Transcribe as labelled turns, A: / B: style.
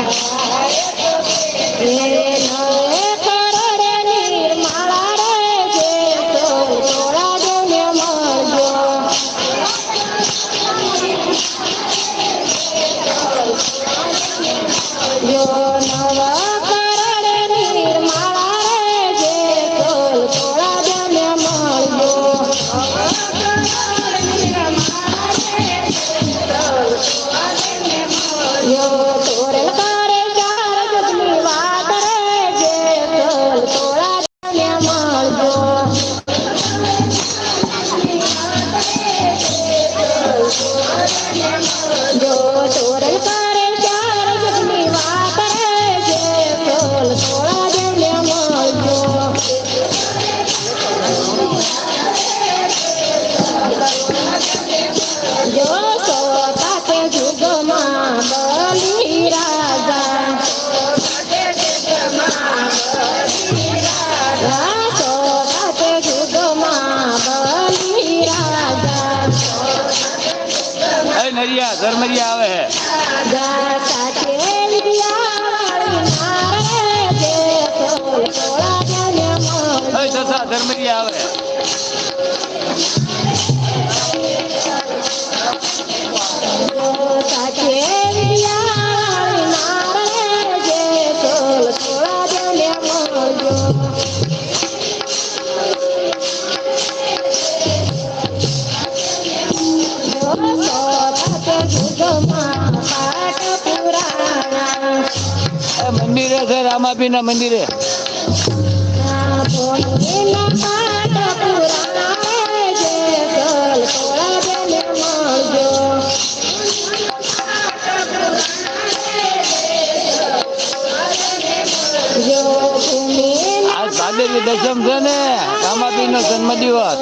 A: Oh. Go તોરણ કરે ક્યાં
B: ઘર મરિયા આવે હે. ધર્મરી આવે મંદિરે છે રામાપી ના મંદિરે ભાદરવી દશમ છે ને રામાપી નો જન્મદિવસ.